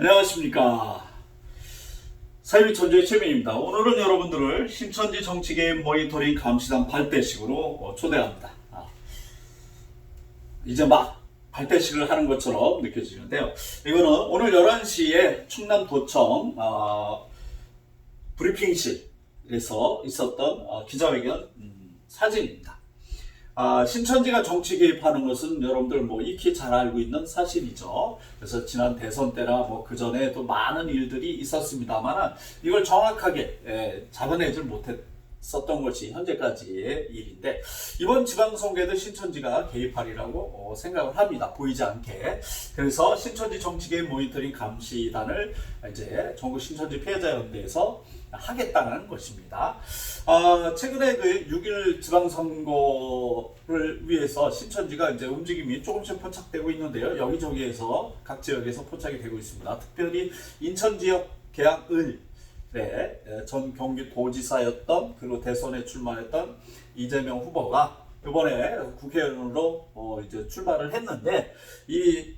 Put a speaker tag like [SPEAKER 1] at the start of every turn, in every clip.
[SPEAKER 1] 안녕하십니까. 사회비 천재의 최민입니다. 오늘은 여러분들을 신천지 정치개혁 모니터링 감시단 발대식으로 어, 초대합니다. 아, 이제 막 발대식을 하는 것처럼 느껴지는데요. 이거는 오늘 11시에 충남도청 어, 브리핑실에서 있었던 어, 기자회견 음, 사진입니다. 아, 신천지가 정치 개입하는 것은 여러분들 뭐 익히 잘 알고 있는 사실이죠. 그래서 지난 대선 때나 뭐 그 전에 또 많은 일들이 있었습니다만 이걸 정확하게 예, 잡아내질 못했었던 것이 현재까지의 일인데 이번 지방선거에도 신천지가 개입하리라고 어, 생각을 합니다. 보이지 않게. 그래서 신천지 정치 개입 모니터링 감시단을 이제 전국 신천지 피해자 연대에서 하겠다는 것입니다. 아, 최근에 그 6일 지방선거를 위해서 신천지가 이제 움직임이 조금씩 포착되고 있는데요. 여기저기에서 각 지역에서 포착이 되고 있습니다. 특별히 인천 지역 계양을 네, 전 경기도지사였던 그리고 대선에 출마했던 이재명 후보가 이번에 국회의원으로 어, 이제 출마를 했는데 이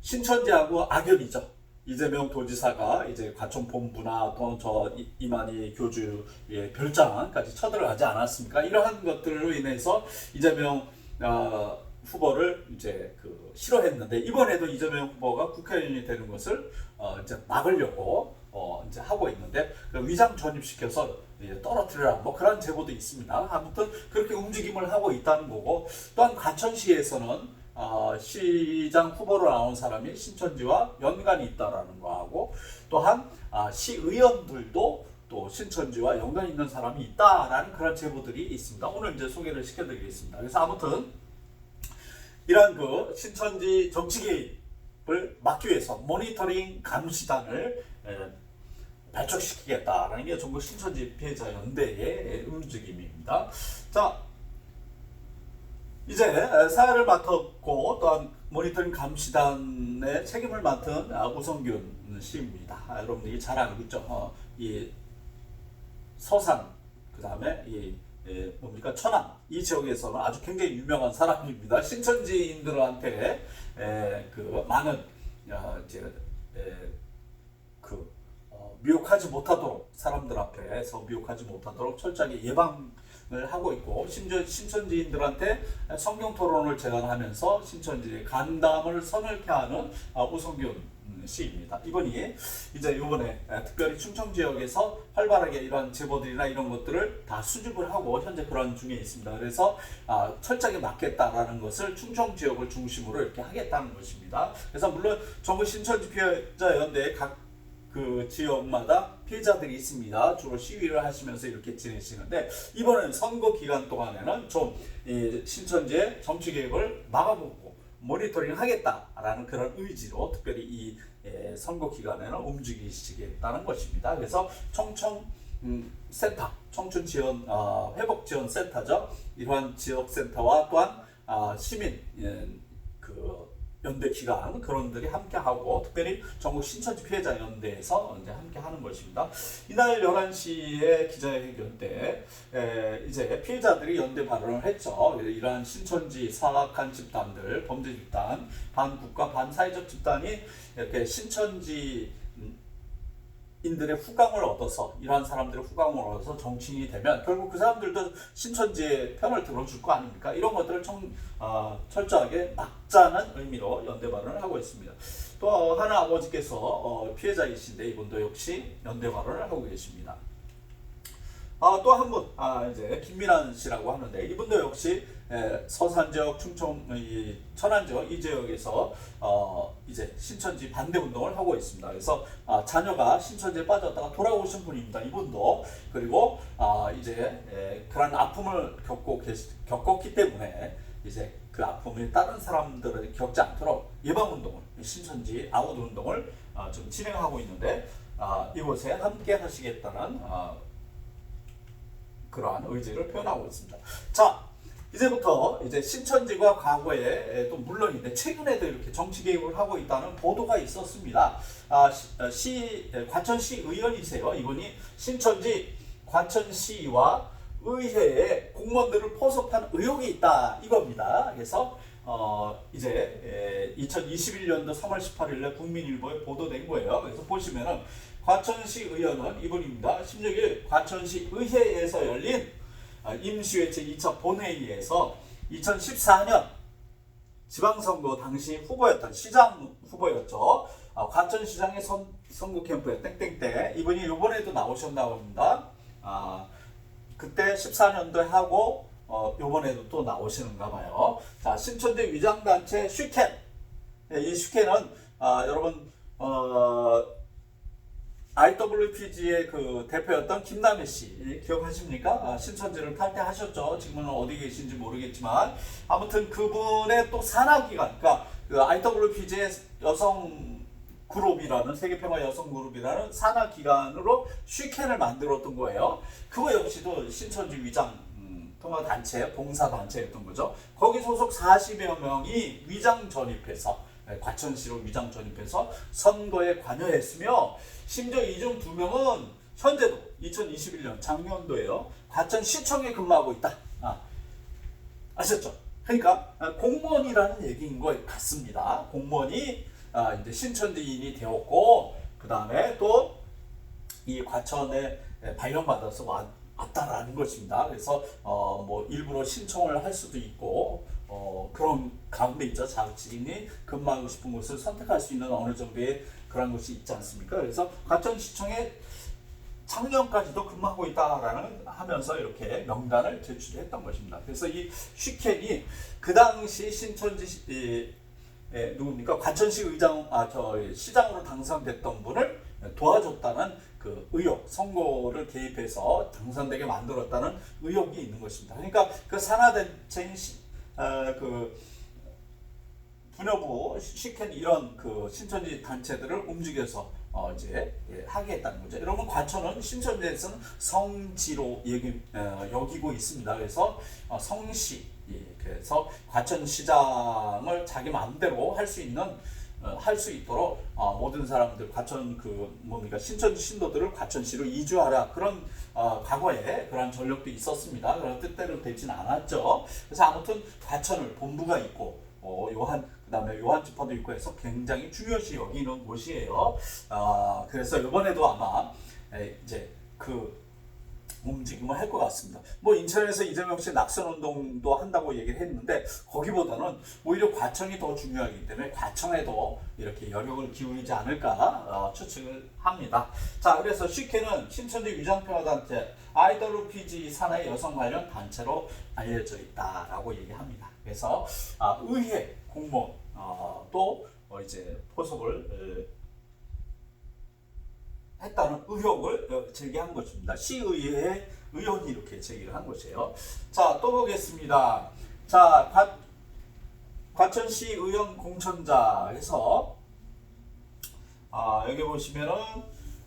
[SPEAKER 1] 신천지하고 악연이죠. 이재명 도지사가 이제 과천 본부나 또저 이만희 교주의 별장까지 쳐들어가지 않았습니까? 이러한 것들로 인해서 이재명 어, 후보를 이제 그 싫어했는데 이번에도 이재명 후보가 국회의원이 되는 것을 어, 이제 막으려고 어, 이제 하고 있는데 그 위장 전입시켜서 이제 떨어뜨리라 뭐 그런 제보도 있습니다. 아무튼 그렇게 움직임을 하고 있다는 거고 또한 과천시에서는 어, 시장 후보로 나온 사람이 신천지와 연관이 있다라는 거하고 또한 아, 시의원들도 또 신천지와 연관이 있는 사람이 있다라는 그런 제보들이 있습니다. 오늘 이제 소개를 시켜드리겠습니다. 그래서 아무튼 이런 그 신천지 정치 개입을 막기 위해서 모니터링 감시단을 에, 발족시키겠다라는 게 전국 신천지 피해자 연대의 움직임입니다. 자, 이제 사회를 맡았고 또한 모니터링 감시단의 책임을 맡은 아, 우성균 씨입니다. 아, 여러분들이 잘 알고 있죠. 어, 이 서산 그 다음에 이 예, 뭡니까 천안 이 지역에서는 아주 굉장히 유명한 사람입니다. 신천지인들한테 에, 그 많은 어, 이제 에, 그 어, 미혹하지 못하도록 사람들 앞에서 미혹하지 못하도록 철저하게 예방을 하고 있고 심지어 신천지인들한테 성경 토론을 제안하면서 신천지의 간담을 선을케 하는 아, 우성균 씨입니다. 이분이 이제 이번에 특별히 충청 지역에서 활발하게 이런 제보들이나 이런 것들을 다 수집을 하고 현재 그런 중에 있습니다. 그래서 아, 철저하게 막겠다라는 것을 충청 지역을 중심으로 이렇게 하겠다는 것입니다. 그래서 물론 전국 신천지 피해자 연대 각 그 지역마다 피해자들이 있습니다. 주로 시위를 하시면서 이렇게 지내시는데 이번엔 선거 기간 동안에는 좀이 신천지의 정치 개혁을 막아보고 모니터링 하겠다라는 그런 의지로 특별히 이 예, 선거 기간에는 움직이시겠다는 것입니다. 그래서 청청 음, 센터, 청춘 지원 어, 회복 지원 센터죠. 이러한 지역 센터와 또한 아, 시민 예, 그 연대 기관 그런 들이 함께 하고 특별히 전국 신천지 피해자 연대에서 이제 함께 하는 것입니다. 이날 11시에 기자회견 때 에, 이제 피해자들이 연대 발언을 했죠. 이러한 신천지 사악한 집단들, 범죄 집단, 반국가 반사회적 집단이 이렇게 신천지 인들의 후광을 얻어서 이러한 사람들의 후광을 얻어서 정치인이 되면 결국 그 사람들도 신천지의 편을 들어줄 거 아닙니까? 이런 것들을 청, 어, 철저하게 막자는 의미로 연대 발언을 하고 있습니다. 또 하나 아버지께서 어, 피해자이신데 이분도 역시 연대 발언을 하고 계십니다. 아, 또 한 분, 아, 이제 김민환 씨라고 하는데 이분도 역시 에, 서산 지역, 충청, 이, 천안 지역 이 지역에서 어, 이제 신천지 반대 운동을 하고 있습니다. 그래서 아, 자녀가 신천지에 빠졌다가 돌아오신 분입니다. 이분도 그리고 아, 이제 에, 그런 아픔을 겪고 계시, 겪었기 때문에 이제 그 아픔을 다른 사람들을 겪지 않도록 예방 운동을 신천지 아웃 운동을 아, 좀 진행하고 있는데 아, 이곳에 함께 하시겠다는 아, 그러한 의지를 표현하고 있습니다. 자, 이제부터 이제 신천지가 과거에 또 물론인데 최근에도 이렇게 정치 개입을 하고 있다는 보도가 있었습니다. 아, 시, 어, 시 과천시 의원이세요. 이분이 신천지 과천시와 의회에 공무원들을 포섭한 의혹이 있다 이겁니다. 그래서 어, 이제 2021년도 3월 18일에 국민일보에 보도된 거예요. 그래서 보시면은 과천시 의원은 이분입니다. 16일 과천시 의회에서 열린 아, 임시회 제2차 본회의에서 2014년 지방선거 당시 후보였던 시장 후보였죠. 아, 과천시장의 선, 선거 캠프에 땡땡땡 이분이 이번에도 나오셨다고 합니다. 아, 그때 14년도에 하고 어, 요번에도 또 나오시는가 봐요. 자, 신천지 위장단체 슈켄. 네, 이 슈켄은 아, 여러분 어, IWPG의 그 대표였던 김남희 씨 기억하십니까? 아, 신천지를 탈퇴하셨죠. 지금은 어디 계신지 모르겠지만 아무튼 그분의 또 산하 기관, 그러니까 그 IWPG의 여성 그룹이라는 세계평화 여성 그룹이라는 산하 기관으로 슈켄을 만들었던 거예요. 그거 역시도 신천지 위장 음, 통화 단체, 봉사 단체였던 거죠. 거기 소속 40여 명이 위장 전입해서 네, 과천시로 위장 전입해서 선거에 관여했으며 심지어 이중 두 명은 현재도 2021년 작년도에요. 과천 시청에 근무하고 있다. 아, 아셨죠? 그러니까 아, 공무원이라는 얘기인 것 같습니다. 공무원이 아, 이제 신천지인이 되었고 그 다음에 또 이 과천에 발령받아서 왔, 왔다라는 것입니다. 그래서 어, 뭐 일부러 신청을 할 수도 있고 어, 그런 가운데 있죠. 자국지인이 근무하고 싶은 곳을 선택할 수 있는 어느 정도의 그런 것이 있지 않습니까? 그래서 과천시청에 작년까지도 근무하고 있다라는 하면서 이렇게 명단을 제출했던 것입니다. 그래서 이 슈켄이 그 당시 신천지 시- 이, 예, 누굽니까 과천시 의장 아저 시장으로 당선됐던 분을 도와줬다는 그 의혹 선거를 개입해서 당선되게 만들었다는 의혹이 있는 것입니다. 그러니까 그 시, 어, 그 분여부 시켄 이런 그 신천지 단체들을 움직여서 어 이제 예, 하게 했다는 거죠. 여러분 과천은 신천지에서는 성지로 얘기, 어, 여기고 있습니다. 그래서 어, 성시 예, 그래서 과천 시장을 자기 마음대로 할 수 있는 어, 할수 있도록 어, 모든 사람들 과천 그 뭡니까 신천지 신도들을 과천시로 이주하라 그런 어, 과거에 그런 전력도 있었습니다. 그런 뜻대로 되진 않았죠. 그래서 아무튼 과천을 본부가 있고 어, 요한 그 다음에 요한 지파도 있고 해서 굉장히 중요시 여기는 곳이에요. 아 그래서 이번에도 아마 에, 이제 그 움직임을 할 것 같습니다. 뭐 인천에서 이재명 씨 낙선 운동도 한다고 얘기를 했는데 거기보다는 오히려 과천이 더 중요하기 때문에 과천에도 이렇게 여력을 기울이지 않을까 어, 추측을 합니다. 자 그래서 슈케는 신천지 위장평화 단체 IWPG 산하의 여성 관련 단체로 알려져 있다라고 얘기합니다. 그래서 아, 의회 공무원 어, 또 어, 이제 포섭을 에, 했다는 의혹을 어, 제기한 것입니다. 시의회 의원이 이렇게 제기를 한 것이에요. 자, 또 보겠습니다. 자, 과, 과천시 의원 공천자에서 아, 여기 보시면은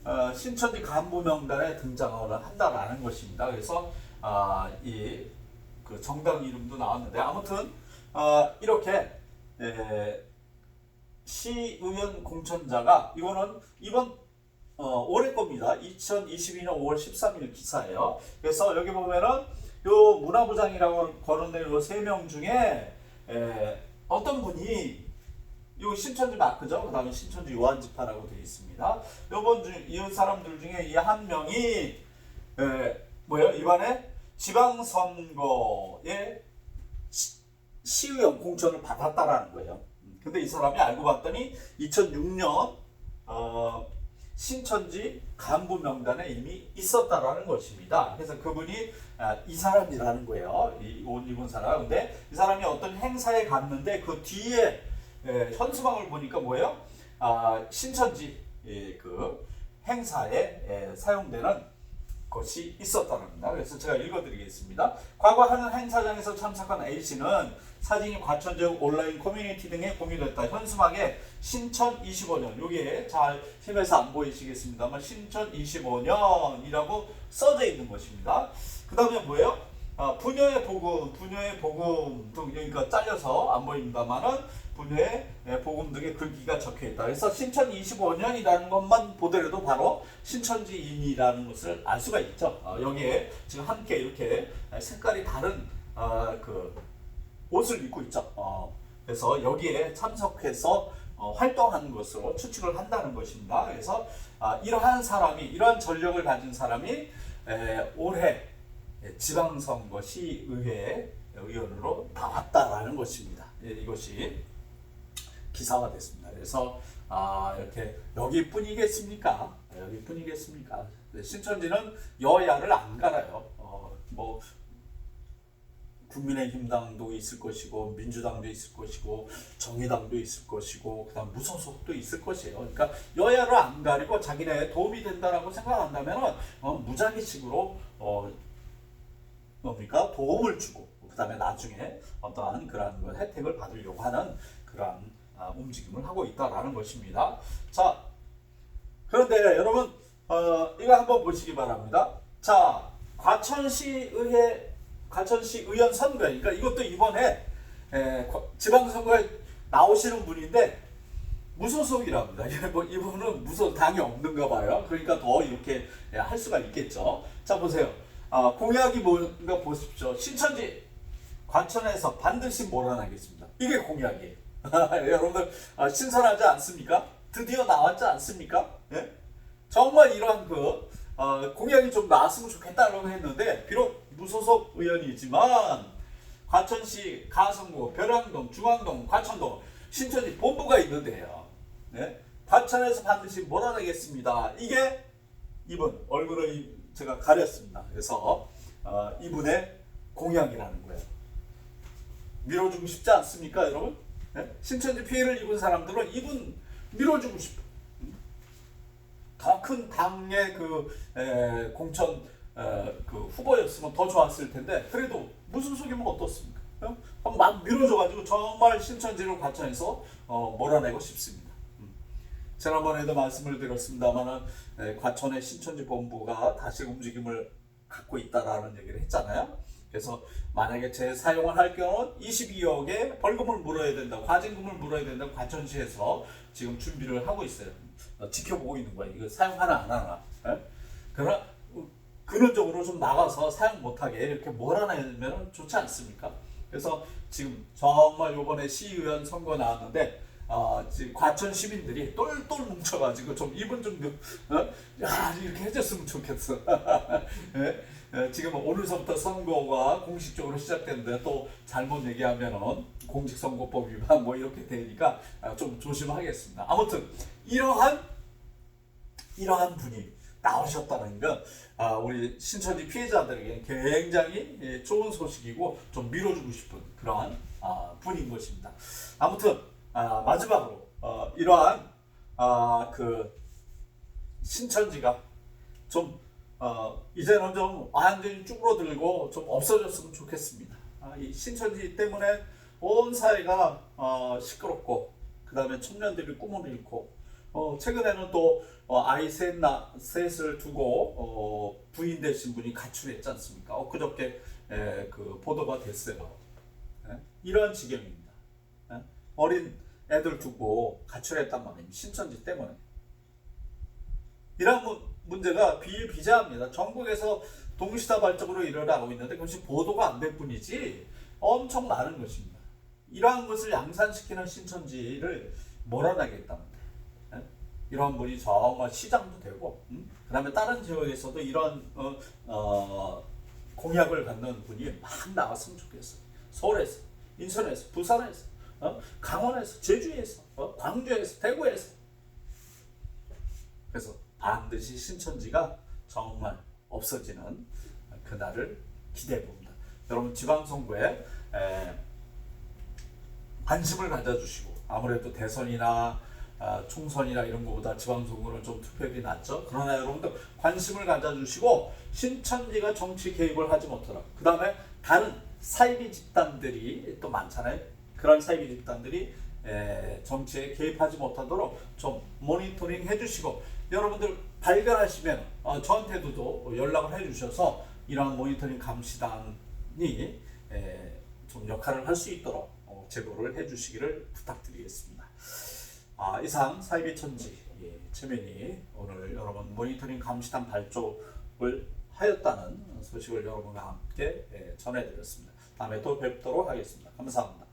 [SPEAKER 1] 어, 신천지 간부 명단에 등장을 한다라는 것입니다. 그래서 아, 이그 정당 이름도 나왔는데 아무튼 어, 이렇게 에, 시의원 공천자가 이거는 이번 어, 올해 겁니다. 2022년 5월 13일 기사예요. 그래서 여기 보면은 요 문화부장이라고 거론된 요세 명 중에 에, 어떤 분이 요 신천지 마크죠. 그 다음에 신천지 요한지파라고 되어 있습니다. 요번 중, 이 사람들 중에 이 한 명이 에, 뭐예요? 이번에 지방선거에 시, 시의원 공천을 받았다라는 거예요. 음, 근데 이 사람이 알고 봤더니 2006년 어, 신천지 간부 명단에 이미 있었다라는 것입니다. 그래서 그분이 아, 이 사람이라는 거예요. 이옷 입은 사람. 근데 이 사람이 어떤 행사에 갔는데 그 뒤에 에, 현수막을 보니까 뭐예요? 아, 신천지 예, 그 행사에 에, 사용되는 것이 있었다랍니다. 그래서 제가 읽어드리겠습니다. 과거 한 행사장에서 참석한 A 씨는 사진이 과천적 온라인 커뮤니티 등에 공유됐다. 현수막에 신천 25년 여기에 잘 힘에서 안 보이시겠습니다만 신천 25년이라고 써져 있는 것입니다. 그 다음에 뭐예요? 아, 부녀의 복음, 부녀의 복음 등 여기가 잘려서 안 보입니다만은 부녀의 예, 복음 등의 글귀가 적혀 있다. 그래서 신천 25년이라는 것만 보더라도 바로 신천지인이라는 것을 알 수가 있죠. 어, 여기에 지금 함께 이렇게 색깔이 다른 어, 그 옷을 입고 있죠. 어, 그래서 여기에 참석해서 어, 활동하는 것으로 추측을 한다는 것입니다. 그래서 아, 이러한 사람이 이러한 전력을 가진 사람이 에, 올해 지방선거 시의회 의원으로 나왔다라는 것입니다. 예, 이것이 기사화됐습니다. 그래서 아, 이렇게 여기뿐이겠습니까? 여기뿐이겠습니까? 네, 신천지는 여야를 안 갈아요. 어, 뭐 국민의힘당도 있을 것이고 민주당도 있을 것이고 정의당도 있을 것이고 그다음 무소속도 있을 것이에요. 그러니까 여야를 안 가리고 자기네 도움이 된다라고 생각한다면 어, 무작위식으로 어, 뭡니까 도움을 주고 그 다음에 나중에 어떠한 그러한 그 혜택을 받으려고 하는 그러한 아, 움직임을 하고 있다라는 것입니다. 자 그런데 여러분 어, 이거 한번 보시기 바랍니다. 자 과천시 의회 과천시 의원 선거 그러니까 이것도 이번에 에, 과- 지방선거에 나오시는 분인데 무소속이랍니다. 예, 뭐 이분은 무소 당이 없는가 봐요. 그러니까 더 이렇게 예, 할 수가 있겠죠. 자 보세요. 아, 공약이 뭔가 보십시오. 신천지 과천에서 반드시 몰아나겠습니다. 이게 공약이에요. 여러분들 아, 신선하지 않습니까? 드디어 나왔지 않습니까? 예? 정말 이러한 그 어, 공약이 좀 나왔으면 좋겠다라고 했는데 비록 무소속 의원이지만 과천시 가성구, 벼랑동, 중앙동, 과천동, 신천지 본부가 있는데요. 네? 과천에서 반드시 몰아내겠습니다. 이게 이분 얼굴을 이- 제가 가렸습니다. 그래서 어, 이분의 공약이라는 거예요. 밀어주고 싶지 않습니까, 여러분? 네? 신천지 피해를 입은 사람들은 이분 밀어주고 싶어. 더큰 당의 그 에, 공천 에, 그 후보였으면 더 좋았을 텐데 그래도 무슨 속이면 어떻습니까? 어? 막 밀어줘가지고 정말 신천지를 과천해서 어, 몰아내고 싶습니다. 음. 지난번에도 말씀을 드렸습니다만은 에, 과천의 신천지 본부가 다시 움직임을 갖고 있다라는 얘기를 했잖아요. 그래서 만약에 재사용을 할 경우 22억의 벌금을 물어야 된다, 과징금을 물어야 된다고 과천시에서 지금 준비를 하고 있어요. 어, 지켜보고 있는 거야. 이거 사용하나 안 하나. 예? 그러나 어, 근원적으로 좀 나가서 사용 못하게 이렇게 몰아내면 좋지 않습니까? 그래서 지금 정말 이번에 시의원 선거 나왔는데 어, 과천 시민들이 똘똘 뭉쳐가지고 좀 이분 좀 어? 야, 이렇게 해줬으면 좋겠어. 예? 예, 지금 오늘서부터 선거가 공식적으로 시작되는데 또 잘못 얘기하면은 공직선거법 위반 뭐 이렇게 되니까 아, 좀 조심하겠습니다. 아무튼 이러한 이러한 분이 나오셨다는 건 아, 우리 신천지 피해자들에게 굉장히 예, 좋은 소식이고 좀 밀어주고 싶은 그러한 아, 분인 것입니다. 아무튼 아, 마지막으로 어, 이러한 아, 그 신천지가 좀 어, 이제는 좀 완전히 쭈그러들고 좀 없어졌으면 좋겠습니다. 아, 이 신천지 때문에 온 사회가 어, 시끄럽고 그 다음에 청년들이 꿈을 잃고 어, 최근에는 또 어, 아이 셋, 나, 셋을 두고 어, 부인 되신 분이 가출했지 않습니까? 엊그저께 에, 그 보도가 됐어요. 예? 이런 지경입니다. 예? 어린 애들 두고 가출했단 말입니다. 신천지 때문에. 이런 문- 문제가 비일비재합니다. 전국에서 동시다발적으로 일어나고 있는데 그것이 보도가 안 될 뿐이지 엄청 많은 것입니다. 이러한 것을 양산시키는 신천지를 몰아내겠다는데 예? 이러한 분이 정말 시장도 되고 음? 그 다음에 다른 지역에서도 이런 어, 어, 공약을 갖는 분이 막 나왔으면 좋겠어요. 서울에서, 인천에서, 부산에서, 어? 강원에서, 제주에서, 어? 광주에서, 대구에서 그래서 반드시 신천지가 정말 없어지는 그날을 기대해 봅니다. 여러분 지방선거에 에, 관심을 가져주시고 아무래도 대선이나 아, 총선이나 이런 것보다 지방선거는 좀 투표율이 낮죠. 그러나 여러분들 관심을 가져주시고 신천지가 정치 개입을 하지 못하라. 그 다음에 다른 사이비 집단들이 또 많잖아요. 그런 사이비 집단들이 에, 정치에 개입하지 못하도록 좀 모니터링 해주시고 여러분들 발견하시면 어, 저한테도 또 연락을 해주셔서 이러한 모니터링 감시단이 에, 좀 역할을 할 수 있도록 어, 제보를 해주시기를 부탁드리겠습니다. 아, 이상 사이비 천지 예, 최면이 오늘 여러분 모니터링 감시단 발족을 하였다는 소식을 여러분과 함께 예, 전해드렸습니다. 다음에 또 뵙도록 하겠습니다. 감사합니다.